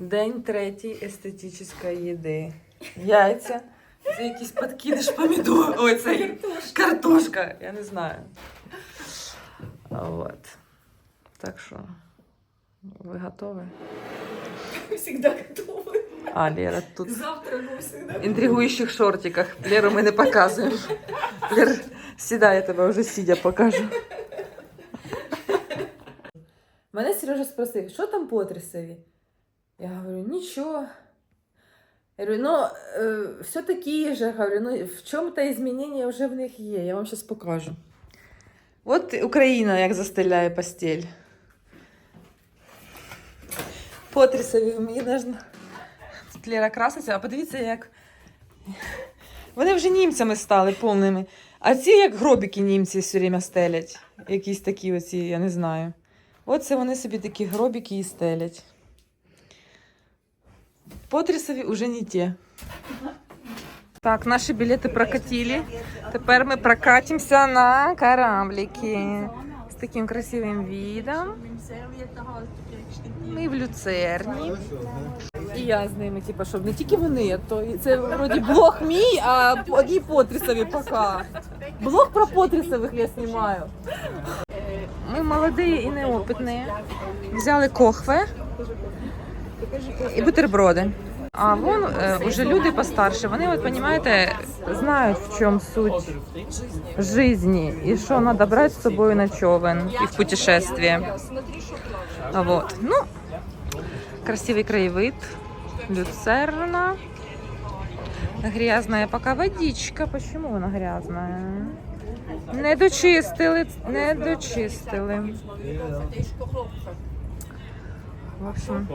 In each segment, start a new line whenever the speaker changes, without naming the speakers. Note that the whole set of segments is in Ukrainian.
День третій естетичної їди. Яйця. Це якийсь подкидиш помідор. Ой, це картошка. картошка. Я не знаю. Вот. Так що, ви готові?
Всегда готовы.
А, Лера тут
Завтра мы всегда
в інтригуючих шортиках. Леру ми не показуємо. Лер, сідай, я тебе вже сидя покажу. Мене Сережа спросив, що там по Трісові? Я говорю, нічого. Я говорю, ну, э, все такі же, говорю, ну, в чому-то изменения вже в них є, я вам зараз покажу. От Україна як застеляє постель. Потрісові мені нужно. Тут Лера краситься, а подивіться, як. Вони вже німцями стали повними. А ці як гробики німці все время стелять. Якісь такі оці, я не знаю. Оце вони собі такі гробики і стелять. Потрісові уже не ті. Так, наші білети прокатили. Тепер ми прокатимося на кораблики. З таким красивим видом. Ми в люцерні. І я з ними, типу, щоб не тільки вони, то це вроді блог мій, а одні потрісові пока. Блог про потрісових я знімаю. Ми молоді і неопитні. Взяли кохве і бутерброди. А вон е, уже люди постарше, вони, от, розумієте, знають, в чому суть жизни і що треба брати з собою на човен і в путешествие. Вот. Ну, красивый краевид, люцерна. Грязная пока водичка. Почему она грязная? Не дочистили, не дочистили. В общем,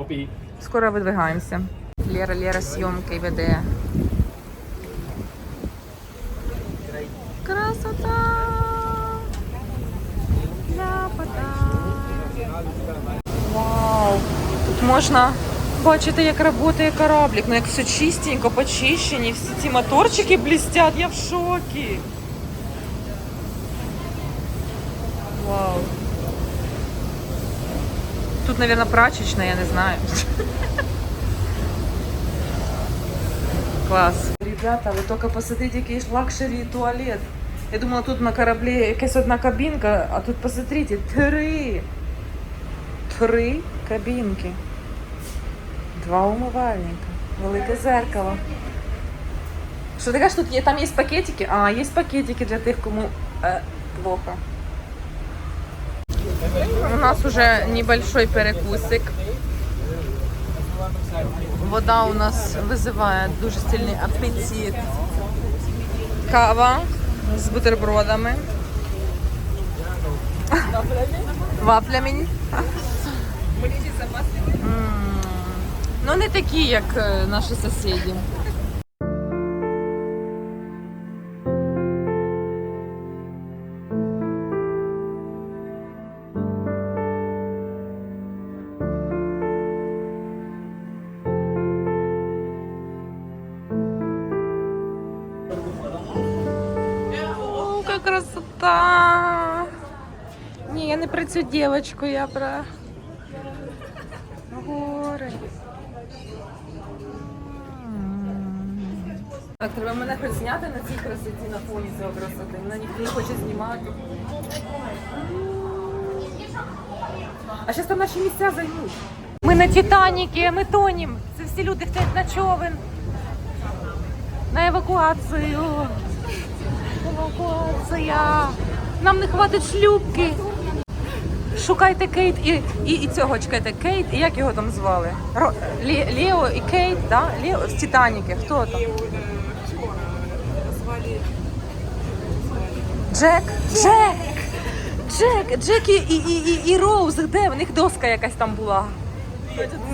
скоро видвигаємося. Лера, Лера зйомки веде. Красота! Ляпота! Вау! Тут можна бачити, як працює кораблик. Ну як все чистенько, почищені, всі ці моторчики блістять, я в шокі. Тут, мабуть, прачечна, я не знаю. Клас. Ребята, ви тільки посмотрите, який лакшері туалет. Я думала, тут на кораблі якась одна кабінка, а тут посмотрите, три. Три кабінки. Два умивальника. Велике зеркало. Що ти кажеш, тут є, там є пакетики? А, є пакетики для тих, кому е, плохо. У нас уже небольшой перекусик. Вода у нас визиває дуже сильний апетит. Кава з бутербродами. Вафлями. Ну, не такі, як е, наші сусіди. Красота! Ні, я не про цю дівчинку, я про гори. Так, треба мене хоч зняти на цій красоті, на фоні цього красоти. Мене ніхто не хоче знімати. А зараз там наші місця займуть. Ми на Титаніки, ми тонім. Це всі люди хочуть на човен. На евакуацію. Евакуація. Нам не хватить шлюбки. Шукайте Кейт і, і, і цього чекайте. Кейт, і як його там звали? Ро, Лі, Лео і Кейт, да? Лео в Титаніки. Хто там? Джек? Джек! Джек! Джек і, і, і, і, Роуз, де? В них доска якась там була.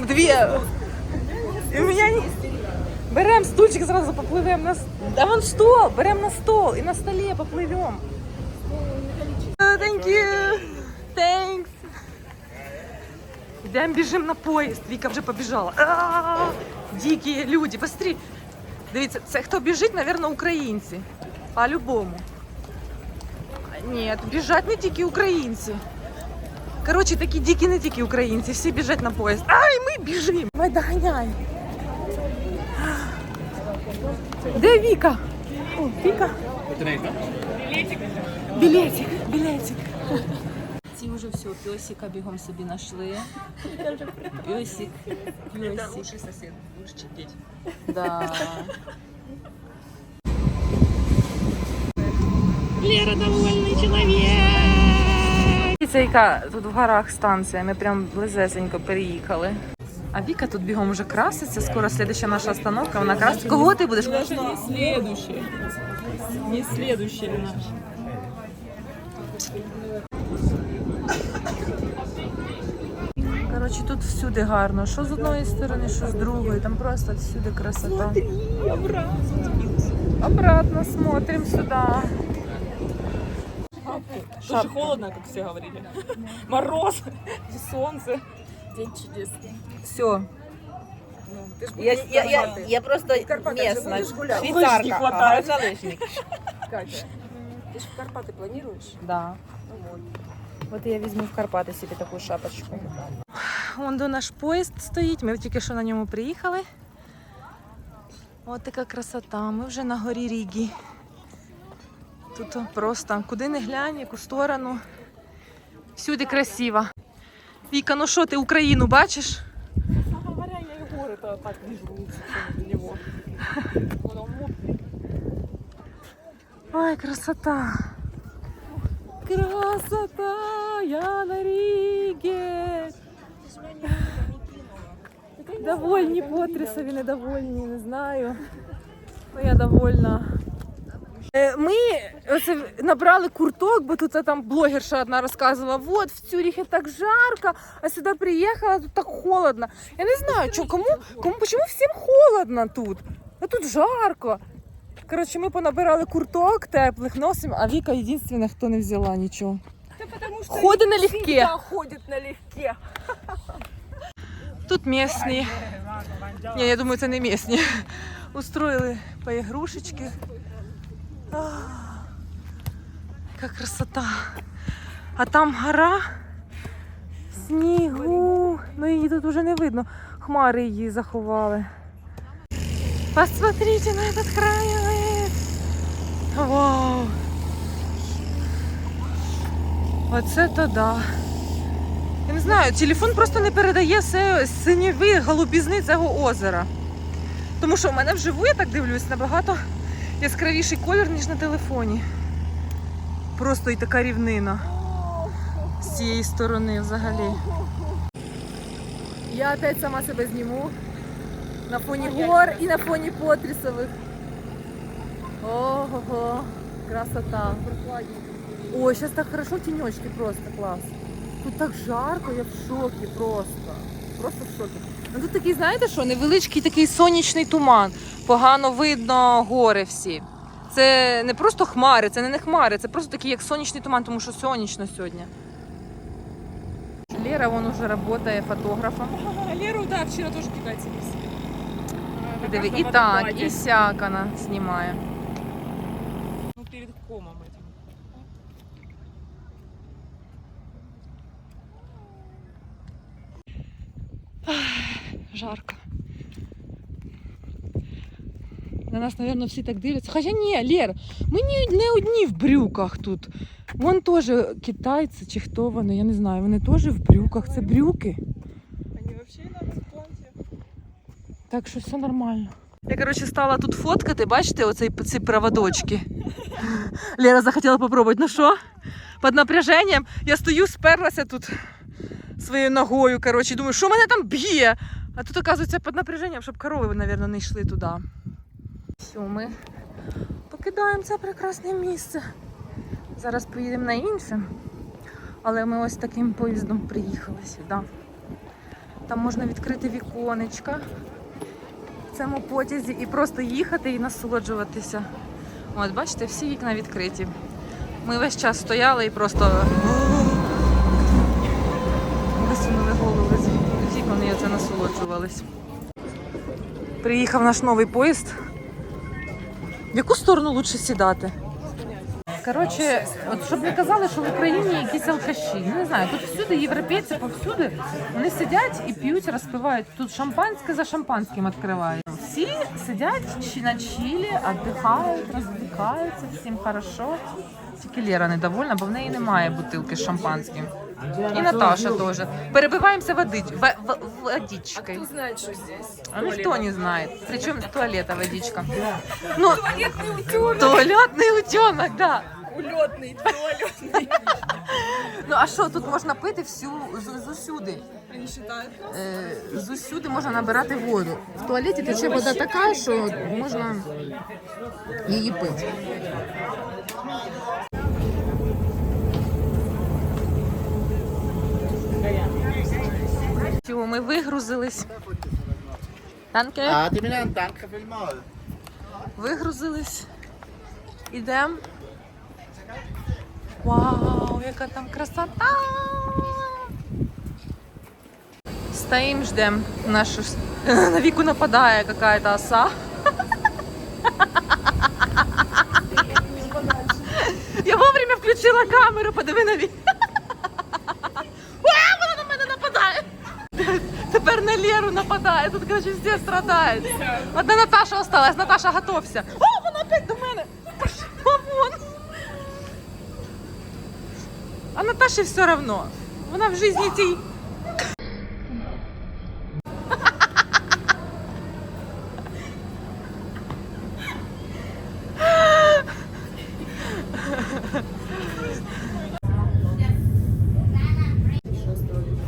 Дві. У мене Берем стульчик, зразу попливемо на А вон стол, берем на стол і на столі попливемо. Thank you. Thanks. Йдемо біжимо на поїзд. Віка вже побіжала. А, Дикі люди, посмотри. Дивіться, це хто біжить, мабуть, українці. По-любому. Ні, біжать не тільки українці. Коротше, такі дикі не тільки українці, всі біжать на поїзд. Ай, ми біжимо! Давай доганяй. Де Віка? О, Віка. Білетик, білетик. Ці вже все, песика бігом собі знайшли. Песик.
Лучший сосед, лучше, чем дети.
Да.
Лера довольный человек.
Дивіться, яка тут в горах станція. Ми прям близесенько переїхали. А Віка тут бігом вже краситься. Скоро слідуща наша остановка. Вона краситься. Кого ти будеш?
Даже не следующий. Не следующий наш.
Коротше, тут всюди гарно. Що з одної сторони, що з другої. Там просто всюди красота. Обратно смотрим сюда.
Тоже холодно, как все говорили. Мороз солнце. День чудесный.
Все.
Ты ж
Я,
будешь
я, я,
Карпаты.
я просто
Карпаты же
местна.
будешь гулять?
Швейцарка.
Лыж не хватает.
Ага, лыжник.
Катя, ты же в Карпаты планируешь?
Да.
Ну вот.
От я візьму в Карпати собі таку шапочку. Вон до наш поїзд стоїть. Ми тільки що на ньому приїхали. От така красота. Ми вже на горі Рігі. Тут просто куди не глянь, яку сторону. Всюди красиво. Віка, ну що ти Україну бачиш?
Говоря, я и горы-то так вижу. Вот он.
Ой, красота. Красота, я на Рігі. Довольні потрясові, недовольні, не знаю. Ну, я довольна. Е, Ми оце набрали курток, бо тут там блогерша одна розказувала, от в Цюрихі так жарко, а сюди приїхала, тут так холодно. Я не знаю, чо, кому, кому, чому всім холодно тут? А тут жарко. Коротше, ми понабирали курток теплих, носимо, а Віка єдине, хто не взяла нічого. Ходы налегке.
ходит налегке.
Тут місні. Ні, я думаю, це не місні. Устроїли по ігрушечки. Ах, Яка красота. А там гора снігу. Ну її тут вже не видно. Хмари її заховали. Посмотрите на этот краєвид. Вау. Оце то да. Я не знаю, телефон просто не передає все синєви голубізни цього озера. Тому що в мене вживу, я так дивлюсь, набагато яскравіший колір, ніж на телефоні. Просто і така рівнина з цієї сторони взагалі. Я опять сама себе зніму на фоні гор і на фоні потрісових. Ого, красота. Ой, зараз так хорошо тіньочки просто клас. Тут так жарко, я в шокі просто. Просто в шокі. Ну тут такий, знаєте що, невеличкий такий сонячний туман. Погано видно гори всі. Це не просто хмари, це не, не хмари, це просто такий як сонячний туман, тому що сонячно сьогодні. Лера вон уже працює фотографом.
Леру, да, китайцы
І, диви, і так, і сяк вона знімає. Жарко. На нас, мабуть, всі так дивляться. Хоча ні, Лер, ми не, не одні в брюках тут. Вон теж китайці чи хто вони, я не знаю, вони теж в брюках. Це брюки.
Они вообще на платье.
Так що все нормально. Я, коротше, стала тут фоткати, бачите, оці ці проводочки. Лера захотіла попробувати. Ну що? Під напряженням я стою, сперлася тут своєю ногою. Коротше, думаю, що мене там б'є? А тут, оказується, під напряженням, щоб корови, мабуть, не йшли туди. Все, ми покидаємо це прекрасне місце. Зараз поїдемо на інше. Але ми ось таким поїздом приїхали сюди. Там можна відкрити віконечка в цьому потязі і просто їхати і насолоджуватися. От, бачите, всі вікна відкриті. Ми весь час стояли і просто насолоджувались. Приїхав наш новий поїзд. В яку сторону лучше сідати? Коротше, от щоб не казали, що в Україні якісь алкаші. Ну, не знаю, тут всюди європейці повсюди вони сидять і п'ють, розпивають. Тут шампанське за шампанським відкривають. Всі сидять чи на чилі, віддихають, розвлікаються, всім хорошо. Тільки Лера недовольна, бо в неї немає бутилки з шампанським. І Наташа теж. Перебиваємося водич... в... в... водичкою.
Кто знает, что здесь?
А никто не знает. Причем с туалета водичка. Ну,
Туалетный утенок.
туалетний утенок, да.
Улетный, туалетный.
Ну а що, тут можна пити всю з, з усюди.
Они считают нас.
Е, з усюди можна набирати воду. В туалеті тече вода така, що можна її пити. Ми вигрузились? Данке. Вигрузились. Ідемо. Вау, яка там красота! Стоим, ждем нашу... На Вику нападает какая-то оса. Я вовремя включила камеру, подиви на Віку. А, Вона на мене нападає. Тепер на Леру нападає. Тут, короче, везде страдает. Одна Наташа осталась. Наташа, готовся. О, вона опять до мене. Пошла вон. А Наташі все равно. Вона в житті цій.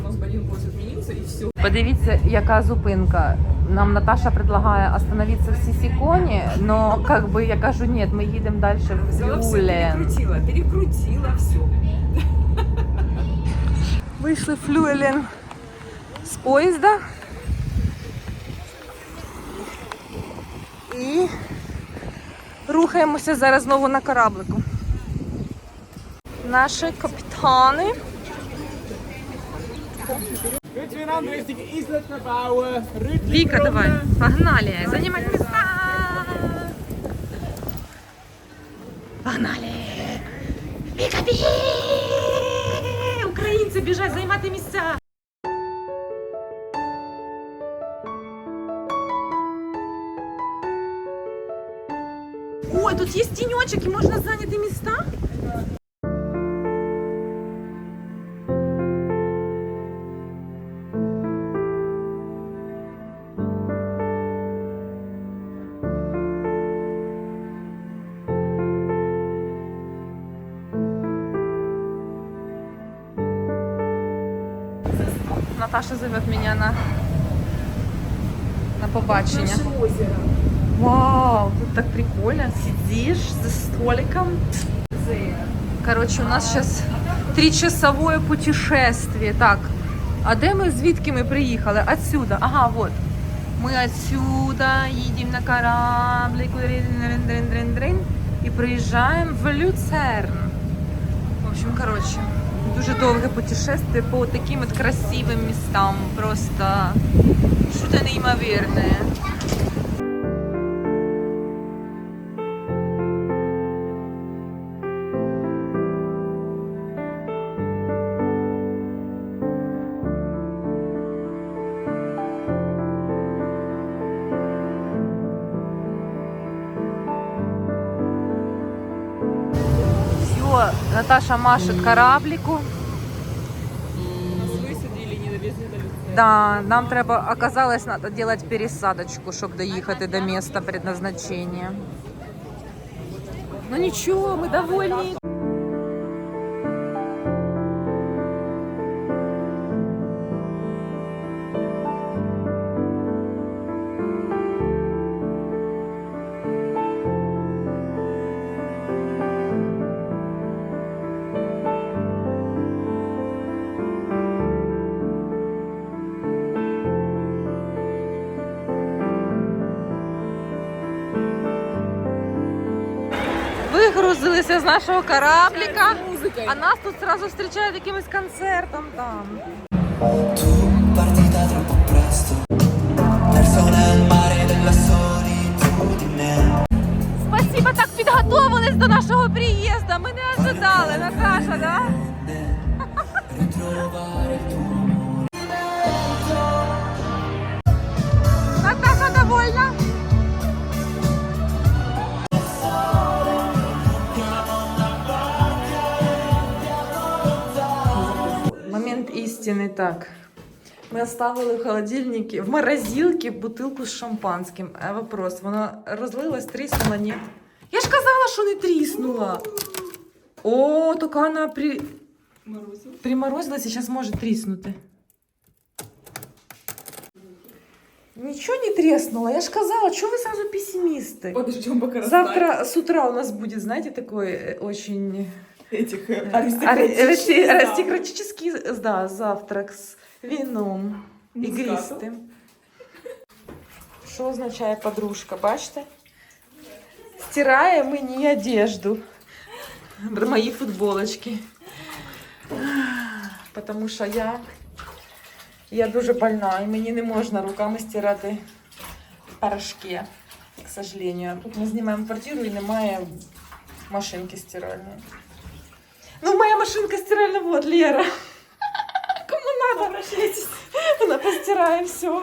У нас один хочет отмениться и все.
Подивіться, яка зупинка. Нам Наташа предлагає остановитися в Сісіконі, но как би я кажу, ні, ми їдемо далі в Люлен.
перекрутила, перекрутила все.
Вийшли в Флюелен з поїзда. І рухаємося зараз знову на кораблику. Наші капітани.
Willst du in andere Richtung Islet bauen? Rütli
Віка, давай, погнали, займати місця. Погнали. Віка, біги! Українці біжать займати місця. Ой, тут є тіньочок і можна зайняти міста. Наташа зовет меня на, на побачення. Вау, тут так прикольно. Сидишь за столиком. Короче, у нас сейчас тричасовое путешествие. Так, а де ми, звідки ми приїхали? Отсюда. Ага, вот. Ми отсюда їдемо на рин-рин-рин-рин-рин, і приїжджаємо в Люцерн. В общем, короче, дуже довге путешествие по таким от красивим містам. Просто що-то неймовірне. Наташа машет кораблику.
Нас высадили, не до лица.
Да, нам треба, оказалось, надо делать пересадочку, щоб доехать до места предназначения. Ну ничего, мы довольні. Вигрузилися з нашого корабліка, а нас тут одразу зустрічають якимось концертом там. Спасибо, так підготовились до нашого приїзду ми не ожидали, Наташа, да? истины так. Мы оставили в холодильнике, в морозилке бутылку з шампанським. А вопрос, вона розлилась, тріснула, ні? Я ж казала, що не тріснула. О, тільки вона при... приморозилась і зараз може тріснути. Нічого не треснуло. Я ж казала, чого ви сразу пессимисты?
Подождем, пока
Завтра с утра у нас будет, знаете, такой э, очень
этих
э, ари- аристократический да, завтрак с вином игристым. Що означає подружка, бачите? Стирає мені одежду. Мої футболочки. Потому що я, я дуже больна і мені не можна руками стирати порошки, к сожалению. Тут ми знімаємо квартиру і немає машинки стиральної. Ну, моя машинка стиральна, вот, Лера. Кому надо, обращайтесь. Вона постирає все.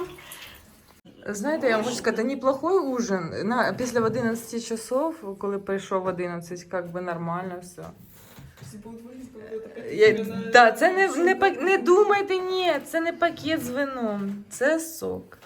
Знаєте, я можу сказати, неплохой ужин. На, після 11 часов, коли прийшов в 11, как би нормально все. Я, да, це не, не, пак- не думайте, ні, це не пакет з вином, це сок.